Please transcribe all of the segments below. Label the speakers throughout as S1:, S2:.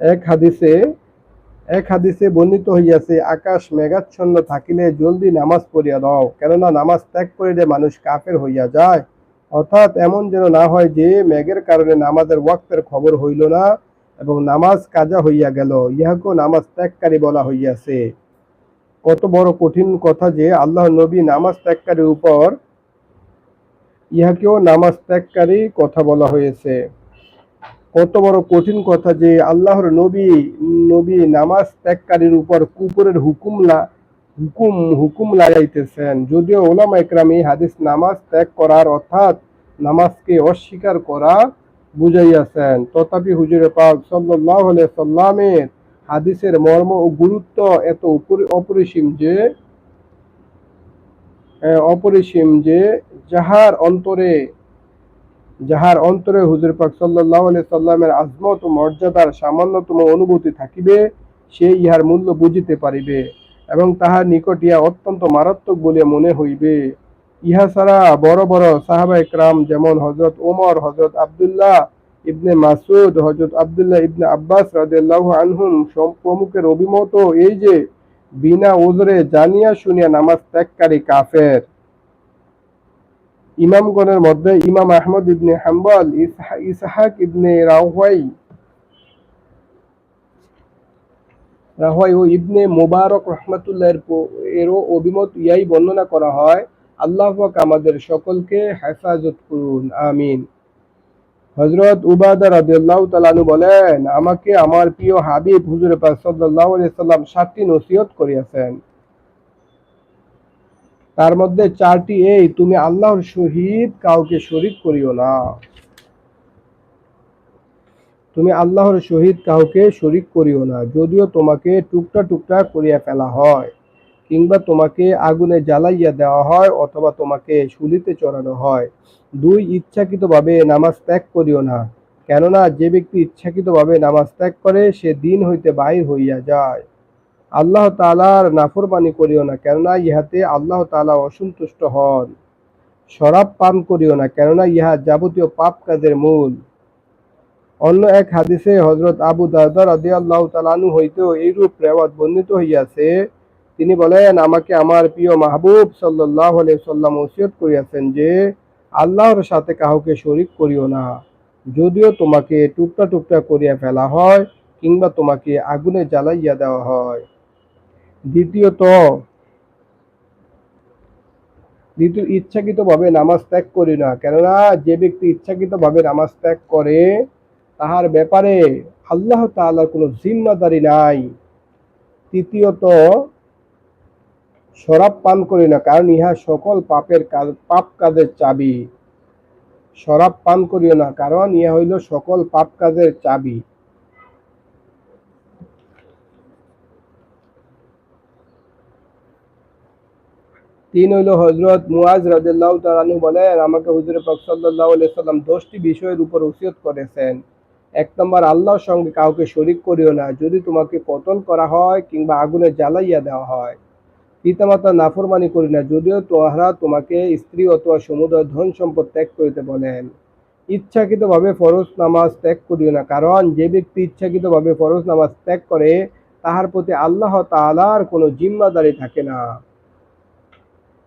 S1: এক হাদিসে এক হাদিসে বর্ণিত হইয়াছে, আকাশ মেঘাচ্ছন্ন থাকিলে জলদি নামাজ পড়িয়া দাও, কেননা নামাজ ত্যাগ করিলে মানুষ কাফের হইয়া যায়। অর্থাৎ এমন যেন না হয় যে, মেঘের কারণে নামাজের ওয়াক্তের খবর হইল না এবং নামাজ কাজা হইয়া গেল, ইহাকেও নামাজ ত্যাগকারী বলা হইয়াছে। কত বড় কঠিন কথা যে, আল্লাহ নবী নামাজ ত্যাগকারীর উপর ইহাকেও নামাজ ত্যাগকারী কথা বলা হয়েছে। কত বড় কঠিন কথা যে আল্লাহর নবী নবী নামাজ ত্যাগকারীর উপর কুকুরের হুকুম হুকুম হুকুম লাগাইতেছেন। যদিও ওলামা একরাম এই হাদিস নামাজ ত্যাগ করার অর্থাৎ নামাজকে অস্বীকার করা বুঝাইয়াছেন। তথাপি হুজুরে পাক সাল্লাহ সাল্লামের হাদিসের মর্ম ও গুরুত্ব এত অপরিসীম যে অপরিসীম যে যাহার অন্তরে যাহার অন্তরে হুজুর পাক সাল্লাহ সাল্লামের আজমত ও মর্যাদার সামান্যতম অনুভূতি থাকিবে, সে ইহার মূল্য বুঝিতে পারিবে এবং তাহার নিকট ইহা অত্যন্ত মারাত্মক বলিয়া মনে হইবে। ইহা ছাড়া বড় বড় সাহাবা একরাম যেমন হজরত ওমর হজরত আবদুল্লাহ ইবনে মাসুদ হজরত আবদুল্লাহ ইবনে আব্বাস রাদিয়াল্লাহু আনহুম প্রমুখের অভিমত এই যে বিনা ওজরে জানিয়া শুনিয়া নামাজ ত্যাগকারী কাফের। ইমামগণের মধ্যে ইমাম আহমদ ইবনে হাম্বল ইসহাক ইবনে রাহুয়াই রাহুয়াই ও ইবনে মোবারক রহমাতুল্লাহের প- এরও অভিমত ইয়াই বর্ণনা করা হয়, আল্লাহ আমাদের সকলকে হেফাজত করুন, আমিন। হজরত উবাদা রাদিয়াল্লাহু তাআলা বলেন, আমাকে আমার প্রিয় হাবিব হুজুর পাক সাল্লাম সাতটি নসিহত করিয়াছেন। তার মধ্যে চারটি এই, তুমি আল্লাহর সহিত কাউকে শরীক করিও না। তুমি আল্লাহর সহিত কাউকে শরীক করিও না, যদিও তোমাকে টুকটা টুকটা করিয়া ফেলা হয়। কিংবা তোমাকে আগুনে জ্বালাইয়া দেওয়া হয় অথবা তোমাকে শুলিতে চড়ানো হয়। দুই, ইচ্ছাকৃতভাবে নামাজ ত্যাগ করিও না। কেননা, যে ব্যক্তি ইচ্ছাকৃতভাবে নামাজ ত্যাগ করে, সে দিন হইতে বাহির হইয়া যায়। আল্লাহ তাআলার নাফরমানি করিও না, কেননা ইহাতে আল্লাহ তাআলা অসন্তুষ্ট হন। শরাব পান করিও না, কেননা ইহা যাবতীয় পাপ কাজের মূল। অন্য এক হাদিসে হজরত আবু দারদা রাদিয়াল্লাহু তাআলা আনহু হইতেও এইরূপ রেওয়াত বর্ণিত হইয়াছে তিনি বলেন, আমাকে আমার প্রিয় মাহবুব আলাইহি সাল্লাম ওসিয়ত করিয়াছেন যে, আল্লাহর সাথে কাউকে শরীক করিও না। যদিও তোমাকে টুকরা টুকরা করিয়া ফেলা হয়, কিংবা তোমাকে আগুনে জ্বালাইয়া দেওয়া হয়। দ্বিতীয়ত, দ্বিতীয়, ইচ্ছাকৃতভাবে নামাজ ত্যাগ করি না। কেননা, যে ব্যক্তি ইচ্ছাকৃতভাবে নামাজ ত্যাগ করে, তাহার ব্যাপারে আল্লাহ তাআলার কোনো জিম্মাদারি নাই। তৃতীয়ত শরাব পান করি না, কারণ ইহা সকল পাপের কাজ, পাপ কাজের চাবি। শরাব পান করিও না, কারণ ইহা হইল সকল পাপ কাজের চাবি। তিন হইল হজরত মুয়াজ রাদিয়াল্লাহু তাআলা আনহু বলেন, আমাকে হুজুর পাক আলাইহি সাল্লাম দশটি বিষয়ের উপর ওসিয়ত করেছেন। এক নম্বর, আল্লাহর সঙ্গে কাউকে শরীক করিও না, যদি তোমাকে পতন করা হয় কিংবা আগুনে জ্বালাইয়া দেওয়া হয়। পিতামাতা নাফরমানি করি না, যদিও তোহারা তোমাকে স্ত্রী অথবা সমুদয় ধন সম্পদ ত্যাগ করিতে বলেন। ইচ্ছাকৃতভাবে ফরজ নামাজ ত্যাগ করিও না, কারণ যে ব্যক্তি ইচ্ছাকৃতভাবে ফরজ নামাজ ত্যাগ করে, তাহার প্রতি আল্লাহ তালার কোনো জিম্মাদারি থাকে না।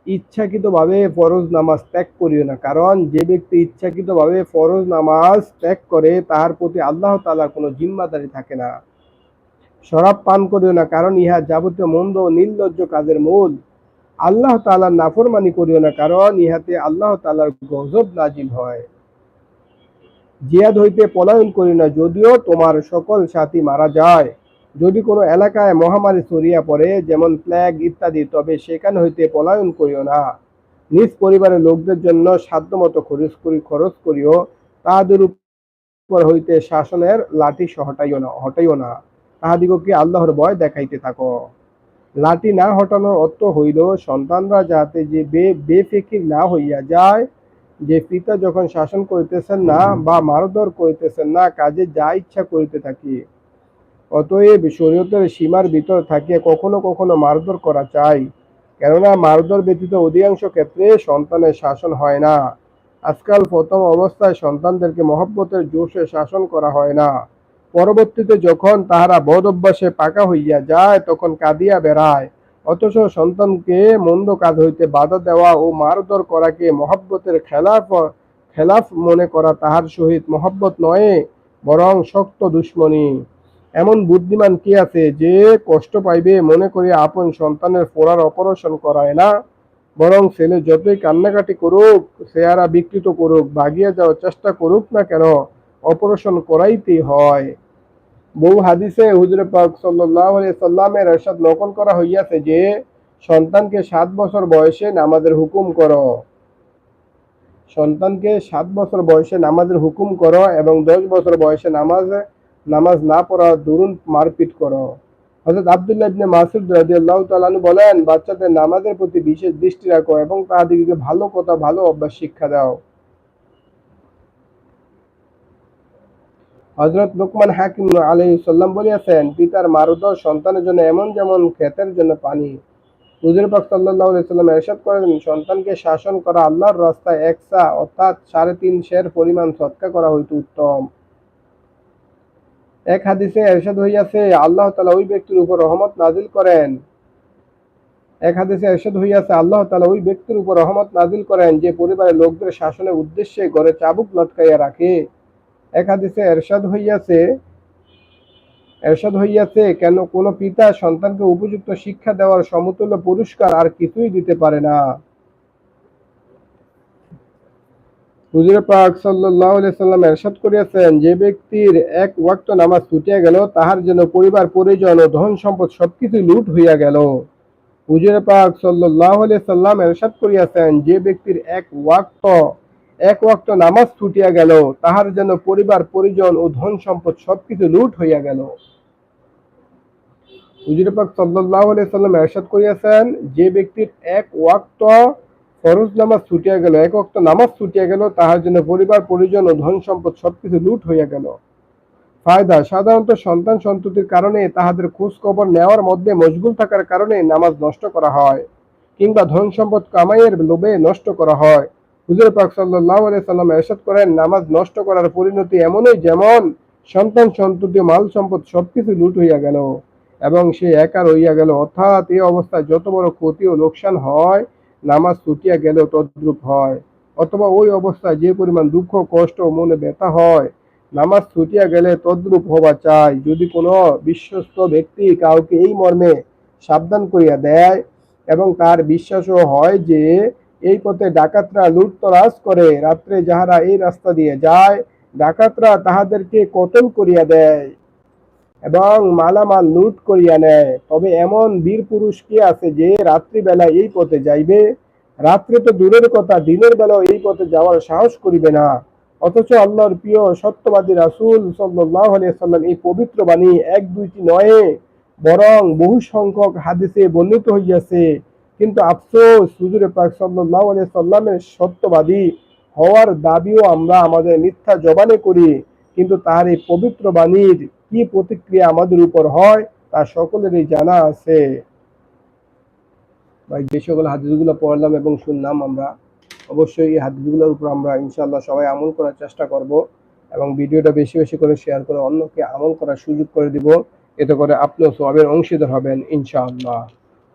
S1: ইচ্ছাকৃতভাবে ফরজ নামাজ ত্যাগ করিও না, কারণ যে ব্যক্তি ইচ্ছাকৃতভাবে ফরজ নামাজ ত্যাগ করে, তাহার প্রতি আল্লাহ তাআলার কোনো জিম্মাদারি থাকে না। শরাব পান করিও না, কারণ ইহা যাবতীয় মন্দ ও নির্লজ্জ কাজের মূল। আল্লাহ তাআলার নাফরমানি করিও না, কারণ ইহাতে আল্লাহ তাআলার গজব নাজিল হয়। জিয়াদ হইতে পলায়ন করি না, যদিও তোমার সকল সাথী মারা যায়। যদি কোনো এলাকায় মহামারী ছড়িয়া পড়ে, যেমন প্লেগ ইত্যাদি, তবে সেখানে হইতে পলায়ন করিও না। নিজ পরিবারের লোকদের জন্য সাধ্যমতো খরচ করি খরচ করিও, তাহাদের উপর হইতে শাসনের লাঠি হটাইও না হটাইও না। তাহাদিগকে আল্লাহর ভয় দেখাইতে থাকো। লাঠি না হটানোর অর্থ হইল, সন্তানরা যাতে যে বে, বেফিকির না হইয়া যায়, যে পিতা যখন শাসন করিতেছেন না বা মারধর করিতেছেন না, কাজে যা ইচ্ছা করিতে থাকি। অতএব শরীয়তের সীমার ভিতর থাকিয়া কখনো কখনো মারধর করা চাই, কেননা মারধর ব্যতীত অধিকাংশ ক্ষেত্রে সন্তানের শাসন হয় না। আজকাল প্রথম অবস্থায় সন্তানদেরকে মহব্বতের জোশে শাসন করা হয় না। পরবর্তীতে যখন তাহারা বদ অভ্যাসে পাকা হইয়া যায়, তখন কাঁদিয়া বেড়ায়। অথচ সন্তানকে মন্দ কাজ হইতে বাধা দেওয়া ও মারধর করাকে মহব্বতের খেলাফ খেলাফ মনে করা তাহার সহিত মহব্বত নয় বরং শক্ত দুশ্মনী। এমন বুদ্ধিমান কি আছে যে কষ্ট পাইবে মনে করি আপন সন্তানের ফোড়ার অপারেশন করায় না? বরং ছেলে যতই কান্নাকাটি করুক, চেহারা বিকৃত করুক ভাগিয়ে যাওয়ার চেষ্টা করুক না কেন, অপারেশন করাইতেই হয়। বহু হাদিসে হুজুরে পাক আলাইহি সাল্লামের এরশাদ নকল করা হইয়াছে যে, সন্তানকে সাত বছর বয়সে নামাজের হুকুম করো। সন্তানকে সাত বছর বয়সে নামাজের হুকুম করো এবং দশ বছর বয়সে নামাজ নামাজ না পড়া দরুন মারপিট করো। হযরত আব্দুল্লাহ ইবনে মাসুদ রাদিয়াল্লাহু তাআলা আনহু বলেন, বাচ্চাদের নামাজের প্রতি বিশেষ দৃষ্টি রাখো এবং তাদেরকে ভালো কথা, ভালো অভ্যাস শিক্ষা দাও। হযরত লোকমান হাকিম আলাইহিস সালাম বলিয়াছেন, পিতার মারুদর সন্তানের জন্য এমন যেমন ক্ষেতের জন্য পানি। হুজুর পাক সাল্লাল্লাহু সাল্লাম ইরশাদ করেন, সন্তানকে শাসন করা আল্লাহর রাস্তায় একসা অর্থাৎ সাড়ে তিন শের পরিমাণ সৎকা করা হইতে উত্তম। এক হাদিসে এরশাদ হইয়াছে, আল্লাহ তালা ওই ব্যক্তির উপর রহমত নাজিল করেন। এক হাদিসে এরশাদ হইয়াছে, আল্লাহ তালা ওই ব্যক্তির উপর রহমত নাজিল করেন, যে পরিবারের লোকদের শাসনের উদ্দেশ্যে ঘরে চাবুক লটকাইয়া রাখে। এক হাদিসে এরশাদ হইয়াছে এরশাদ হইয়াছে, কেন কোনো পিতা সন্তানকে উপযুক্ত শিক্ষা দেওয়ার সমতুল্য পুরস্কার আর কিছুই দিতে পারে না। হুজুর পাক আলাইহি সাল্লাম এরশাদ করিয়াছেন, যে ব্যক্তির এক ওয়াক্ত নামাজ ছুটিয়া গেল, তাহার জন্য পরিবার, পরিজন ও ধন সম্পদ সবকিছু লুট হইয়া গেল। হুজুর পাক আলাইহি সাল্লাম এরশাদ করিয়াছেন, যে ব্যক্তির এক ওয়াক্ত এক ওয়াক্ত নামাজ ছুটিয়া গেল, তাহার জন্য পরিবার, পরিজন ও ধন সম্পদ সবকিছু লুট হইয়া গেল। সাল্লাল্লাহু সাল্লাম এরশাদ করিয়াছেন, যে ব্যক্তির এক ওয়াক্ত ফরজ নামাজ ছুটিয়া গেল, এক নামাজ ছুটিয়া গেল, তাহার জন্য পরিবার, পরিজন ও ধন সম্পদ সবকিছু লুট হইয়া গেল। ফায়দা, সাধারণত সন্তান সন্ততির কারণে তাহাদের খোঁজ খবর নেওয়ার মধ্যে মশগুল থাকার কারণে নামাজ নষ্ট করা হয়, কিংবা ধন সম্পদ কামাইয়ের লোভে নষ্ট করা হয়। হুজুর পাক আলাইহি সাল্লাম এরশাদ করেন, নামাজ নষ্ট করার পরিণতি এমনই যেমন সন্তান সন্ততি, মাল সম্পদ সবকিছু লুট হইয়া গেল এবং সে একা রইয়া গেল। অর্থাৎ এই অবস্থায় যত বড় ক্ষতি ও লোকসান হয়, নামাজ ছুটিয়া গেলেও তদ্রূপ হয়। অথবা ওই অবস্থায় যে পরিমাণ দুঃখ, কষ্ট ও মনে ব্যথা হয়, নামাজ ছুটিয়া গেলে তদ্রূপ হওয়া চাই। যদি কোনো বিশ্বস্ত ব্যক্তি কাউকে এই মর্মে সাবধান করিয়া দেয় এবং তার বিশ্বাসও হয় যে এই পথে ডাকাতরা লুটতরাজ করে, রাত্রে যাহারা এই রাস্তা দিয়ে যায়, ডাকাতরা তাহাদেরকে কতল করিয়া দেয় এবং মালামাল লুট করিয়া নেয়। তবে এমন বীর পুরুষ কে আছে যে রাত্রিবেলা এই পথে যাইবে? রাত্রে তো দূরের কথা, দিনের বেলাও এই পথে যাওয়ার সাহস করিবে না। অথচ আল্লাহর প্রিয় সত্যবাদী রাসূল আলাইহি সাল্লাম এই পবিত্র বাণী এক দুইটি নয়, বরং বহু সংখ্যক হাদিসে বর্ণিত হইয়াছে। কিন্তু আফসোস, হুজুরে পাক সাল্লাল্লাহু আলাইহি সাল্লামের সত্যবাদী হওয়ার দাবিও আমরা আমাদের মিথ্যা জবানে করি, কিন্তু তার এই পবিত্র বাণীর কি প্রতিক্রিয়া আমাদের উপর হয় তা সকলেরই জানা আছে। ভাই, যে সকল হাদিসগুলো পড়লাম এবং শুনলাম আমরা, অবশ্যই এই হাদিসগুলোর উপর আমরা ইনশাআল্লাহ সবাই আমল করার চেষ্টা করব এবং ভিডিওটা বেশি বেশি করে শেয়ার করে অন্যকে আমল করার সুযোগ করে দিব, এতে করে আপনিও সবের অংশীদার হবেন ইনশাআল্লাহ।